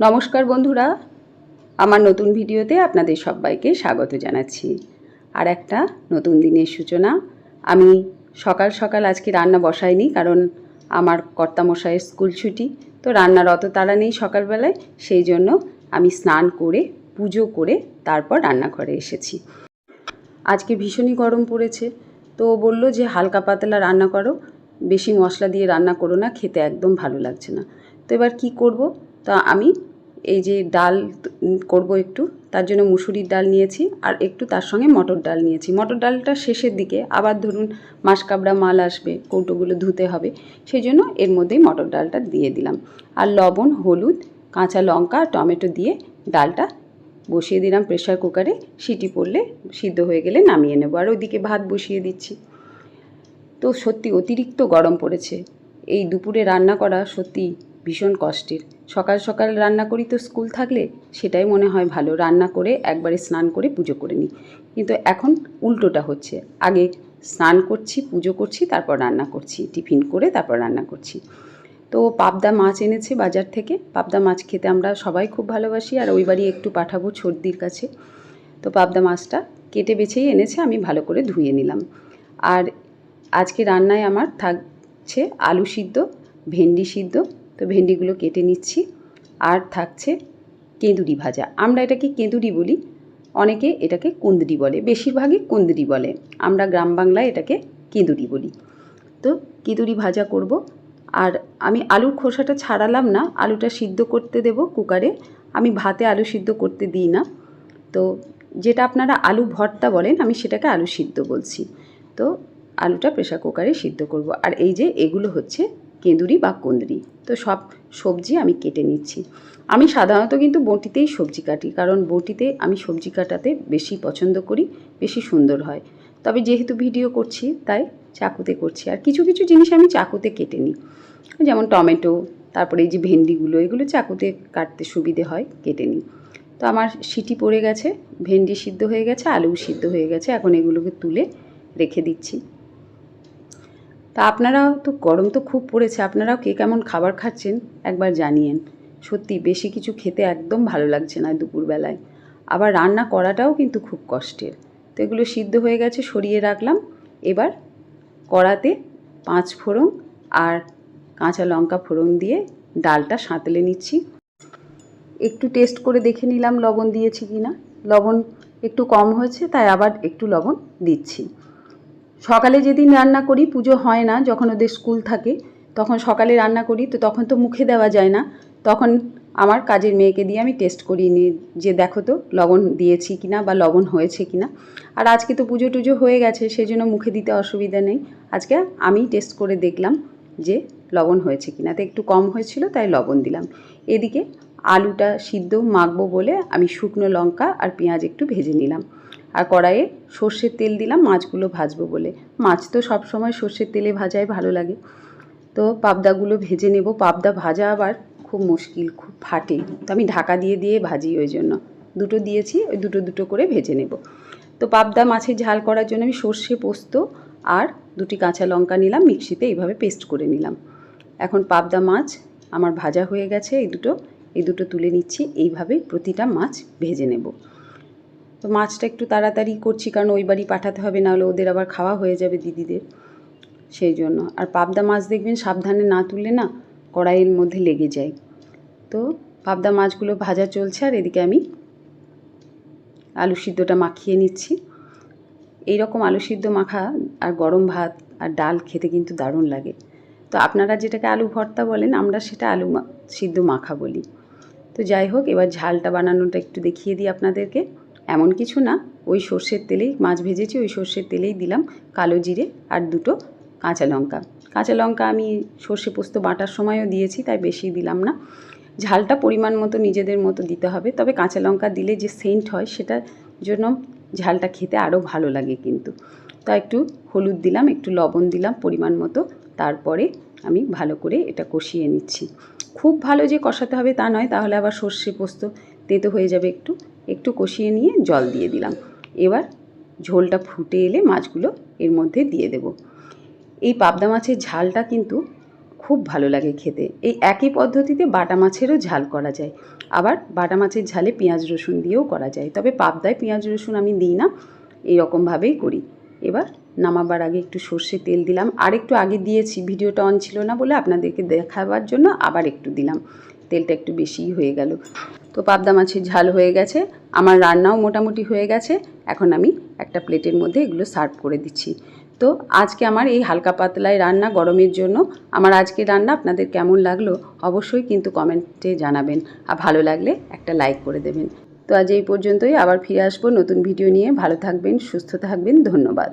নমস্কার বন্ধুরা। আমার নতুন ভিডিওতে আপনাদের সবাইকে স্বাগত জানাচ্ছি। আর একটা নতুন দিনের সূচনা। আমি সকাল সকাল আজকে রান্না বসাইনি কারণ আমার কর্তামশাইয়ের স্কুল ছুটি। তো রান্নার অত তাড়া নেই সকালবেলায়, সেই জন্য আমি স্নান করে, পুজো করে তারপর রান্নাঘরে এসেছি। আজকে ভীষণই গরম পড়েছে। তো বলল যে হালকা পাতলা রান্না করো। বেশি মশলা দিয়ে রান্না করো না, খেতে একদম ভালো লাগছে না। তো এবার কি করব? তা আমি এই যে ডাল করব একটু, তার জন্য মুসুরির ডাল নিয়েছি আর একটু তার সঙ্গে মটর ডাল নিয়েছি। মটর ডালটা শেষের দিকে আবার ধরুন মাসকাবড়া মাল আসবে, কৌটোগুলো ধুতে হবে, সেই জন্য এর মধ্যেই মটর ডালটা দিয়ে দিলাম। আর লবণ, হলুদ, কাঁচা লঙ্কা, টমেটো দিয়ে ডালটা বসিয়ে দিলাম প্রেশার কুকারে, সিটি পড়লে সিদ্ধ হয়ে গেলে নামিয়ে নেব। আর ওইদিকে ভাত বসিয়ে দিচ্ছি। তো সত্যি অতিরিক্ত গরম পড়েছে। এই দুপুরে রান্না করা সত্যি ভীষণ কষ্টের। সকাল সকাল রান্না করি তো স্কুল থাকলে সেটাই মনে হয় ভালো। রান্না করে একবারে স্নান করে পুজো করে নিই। কিন্তু এখন উল্টোটা হচ্ছে। আগে স্নান করছি, পুজো করছি, তারপর রান্না করছি। টিফিন করে তারপর রান্না করছি। তো পাবদা মাছ এনেছে বাজার থেকে। পাবদা মাছ খেতে আমরা সবাই খুব ভালোবাসি আর ওই বাড়ি একটু পাঠাবো সর্দির কাছে। তো পাবদা মাছটা কেটে বেছেই এনেছে, আমি ভালো করে ধুয়ে নিলাম। আর আজকে রান্নায় আমার থাকছে আলু সিদ্ধ, ভেন্ডি সিদ্ধ তো ভেন্ডিগুলো কেটে নিচ্ছি। আর থাকছে কেঁদুরি ভাজা। আমরা এটাকে কেঁদুরি বলি। অনেকে এটাকে কুন্দরি বলে। বেশিরভাগই কুন্দরি বলে। আমরা গ্রাম বাংলায় এটাকে কেঁদুরি বলি। তো কেঁদুরি ভাজা করব। আর আমি আলুর খোসাটা ছাড়ালাম না। আলুটা সিদ্ধ করতে দেব কুকারে। আমি ভাতে আলু সিদ্ধ করতে দিই না। তো যেটা আপনারা আলু ভর্তা বলেন, আমি সেটাকে আলু সিদ্ধ বলছি। তো আলুটা প্রেশার কুকারে সিদ্ধ করব। আর এই যে এগুলো হচ্ছে কেঁদুরি বা কুন্দরি তো সব সবজি আমি কেটে নিচ্ছি। আমি সাধারণত কিন্তু বটিতেই সবজি কাটি, কারণ বটিতে আমি সবজি কাটাতে বেশি পছন্দ করি, বেশি সুন্দর হয়। তবে যেহেতু ভিডিও করছি, তাই চাকুতে করছি। আর কিছু কিছু জিনিস আমি চাকুতে কেটে নিই। যেমন টমেটো, তারপরে এই যে ভেন্ডিগুলো, এগুলো চাকুতে কাটতে সুবিধে হয়, কেটে নিই। তো আমার সিটি পড়ে গেছে, ভেন্ডি সিদ্ধ হয়ে গেছে, আলুও সিদ্ধ হয়ে গেছে, এখন এগুলোকে তুলে রেখে দিচ্ছি। তা আপনারাও তো, গরম তো খুব পড়েছে, আপনারাও কে কেমন খাবার খাচ্ছেন? একবার জানিয়েন। সত্যি, বেশি কিছু খেতে একদম ভালো লাগছে না দুপুরবেলায়। আবার রান্না করাটাও কিন্তু খুব কষ্টের। তো এগুলো সিদ্ধ হয়ে গেছে, সরিয়ে রাখলাম। এবার কড়াতে পাঁচ ফোড়ন আর কাঁচা লঙ্কা ফোড়ন দিয়ে ডালটা সাঁতলে নিচ্ছি। একটু টেস্ট করে দেখে নিলাম লবণ দিয়েছি কি না লবণ একটু কম হয়েছে, তাই আবার একটু লবণ দিচ্ছি। সকালে যেদিন রান্না করি, পুজো হয় না, যখন ওদের স্কুল থাকে, তখন সকালে রান্না করি, তো তখন তো মুখে দেওয়া যায় না। তখন আমার কাজের মেয়েকে দিয়ে আমি টেস্ট করিয়ে নিই যে দেখো তো, লবণ দিয়েছি কিনা বা লবণ হয়েছে কিনা। আর আজকে তো পুজো টুজো হয়ে গেছে সেই জন্য মুখে দিতে অসুবিধা নেই। আজকে আমি টেস্ট করে দেখলাম যে লবণ হয়েছে কিনা। তো একটু কম হয়েছিল, তাই লবণ দিলাম। এদিকে আলুটা সিদ্ধ মাখবো বলে আমি শুকনো লঙ্কা আর পেঁয়াজ একটু ভেজে নিলাম। আর কড়াইয়ে সর্ষের তেল দিলাম, মাছগুলো ভাজবো বলে। মাছ তো সব সময় সর্ষের তেলে ভাজাই ভালো লাগে। তো পাবদাগুলো ভেজে নেব। পাবদা ভাজা আবার খুব মুশকিল, খুব ফাটে। তো আমি ঢাকা দিয়ে দিয়ে ভাজি ওই জন্য। দুটো দিয়েছি, ওই দুটো দুটো করে ভেজে নেব। তো পাবদা মাছের ঝাল করার জন্য আমি সর্ষে, পোস্ত আর দুটি কাঁচা লঙ্কা নিলাম, মিক্সিতে এইভাবে পেস্ট করে নিলাম। এখন পাবদা মাছ আমার ভাজা হয়ে গেছে, এই দুটো এই দুটো তুলে নিচ্ছি। এইভাবে প্রতিটা মাছ ভেজে নেব। তো মাছটা একটু তাড়াতাড়ি করছি, কারণ ওই বাড়ি পাঠাতে হবে, নাহলে ওদের আবার খাওয়া হয়ে যাবে দিদিদের। সেই জন্য। আর পাবদা মাছ দেখবেন সাবধানে না তুললে না কড়াইয়ের মধ্যে লেগে যায়। তো পাবদা মাছগুলো ভাজা চলছে, আর এদিকে আমি আলু সিদ্ধটা মাখিয়ে নিচ্ছি। এই রকম আলু সিদ্ধ মাখা আর গরম ভাত আর ডাল খেতে কিন্তু দারুণ লাগে। তো আপনারা যেটাকে আলু ভর্তা বলেন, আমরা সেটা আলু সিদ্ধ মাখা বলি। তো যাই হোক, এবার ঝালটা বানানোটা একটু দেখিয়ে দিই আপনাদেরকে। এমন কিছু না। ওই সর্ষের তেলেই, মাছ ভেজেছি, ওই সর্ষের তেলেই দিলাম কালো জিরে আর দুটো কাঁচা লঙ্কা। কাঁচা লঙ্কা আমি সর্ষে পোস্ত বাটার সময়ও দিয়েছি, তাই বেশি দিলাম না। ঝালটা পরিমাণ মতো নিজেদের মতো দিতে হবে, তবে কাঁচা লঙ্কা দিলে যে সেন্ট হয়, সেটার জন্য ঝালটা খেতে আরও ভালো লাগে কিন্তু। তা একটু হলুদ দিলাম, একটু লবণ দিলাম পরিমাণ মতো, তারপরে আমি ভালো করে এটা কষিয়ে নিচ্ছি। খুব ভালো যে কষাতে হবে তা নয়, তাহলে আবার সর্ষে পোস্ত তেতো হয়ে যাবে একটু। একটু কষিয়ে নিয়ে জল দিয়ে দিলাম। এবার ঝোলটা ফুটে এলে মাছগুলো এর মধ্যে দিয়ে দেব। এই পাবদা মাছের ঝালটা কিন্তু খুব ভালো লাগে খেতে। এই একই পদ্ধতিতে বাটা মাছেরও ঝাল করা যায়। আবার বাটা মাছের ঝালে পেঁয়াজ রসুন দিয়েও করা যায়। তবে পাবদায় পেঁয়াজ রসুন আমি দিই না এইরকমভাবেই করি। এবার নামাবার আগে একটু সর্ষে তেল দিলাম। আর একটু আগে দিয়েছি, ভিডিওটা অন ছিল না বলে আপনাদেরকে দেখাবার জন্য আবার একটু দিলাম। তেলটা একটু বেশিই হয়ে গেল। তো পাবদা মাছের ঝাল হয়ে গেছে। আমার রান্নাও মোটামুটি হয়ে গেছে। এখন আমি একটা প্লেটের মধ্যে এগুলো সার্ভ করে দিচ্ছি। তো আজকে আমার এই হালকা পাতলায় রান্না গরমের জন্য। আমার আজকের রান্না আপনাদের কেমন লাগল অবশ্যই কিন্তু কমেন্টে জানাবেন। আর ভালো লাগলে একটা লাইক করে দেবেন। তো আজ এই পর্যন্তই। আবার ফিরে আসব নতুন ভিডিও নিয়ে। ভালো থাকবেন, সুস্থ থাকবেন। ধন্যবাদ।